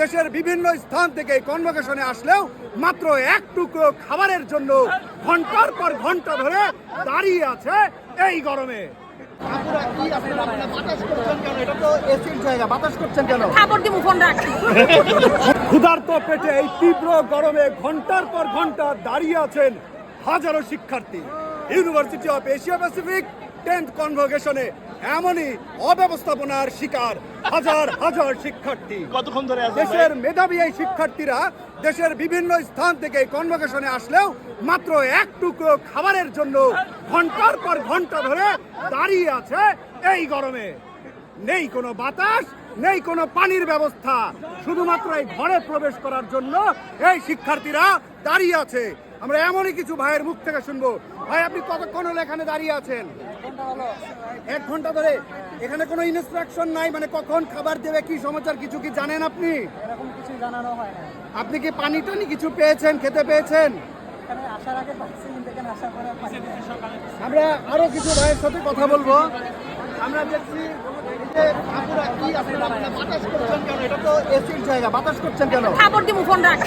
দেশের বিভিন্ন স্থান থেকে কনভোকেশনে আসলেও মাত্র এক টুকরো খাবারের জন্য ঘণ্টার পর ঘণ্টা ধরে দাঁড়িয়ে আছে এই গরমে। আপনারা কি আপনারা আপনারা বাতাস করছেন কেন? এটা তো এসির জায়গা। বাতাস করছেন কেন? খাবার দিব ফোন রাখ ক্ষুধার্ত পেটে এই তীব্র গরমে ঘণ্টার পর ঘণ্টা দাঁড়িয়ে আছেন হাজারো শিক্ষার্থী। University of Asia Pacific tenth কনভোকেশনে এমনই অব্যবস্থাপনার শিকার হাজার হাজার শিক্ষার্থী। কতক্ষণ ধরে দেশের মেধাবী এই শিক্ষার্থীরা দেশের বিভিন্ন স্থান থেকে কনভোকেশনে আসলেও মাত্র এক টুকরো খাবারের জন্য ঘণ্টার পর ঘণ্টা ধরে দাঁড়িয়ে আছে এই গরমে। নেই কোনো বাতাস নেই কোনো পানির ব্যবস্থা। শুধুমাত্র এই ঘরে প্রবেশ করার জন্য এই শিক্ষার্থীরা দাঁড়িয়ে আছে। আমরা এমনই কিছু ভাইয়ের মুখ থেকে শুনব। ভাই আপনি কতক্ষণ হলো এখানে দাঁড়িয়ে আছেন? এক ঘণ্টা ধরে। এখানে কোনো ইনস্ট্রাকশন নাই মানে কখন খাবার দেবে কি সমাচার কিছু কি জানেন আপনি? এরকম কিছু জানানো হয় না আপনি কি পানি টানি কিছু পেয়েছেন খেতে পেয়েছেন। আমরা আরও কিছু ভাইয়ের সাথে কথা বলব। আমরা দেখছি এই আপনারা কি আপনারা আপনারা বাতাস করছেন কেন? এটা তো এসির জায়গা বাতাস করছেন কেন? খাবার দিব ফোন রাখ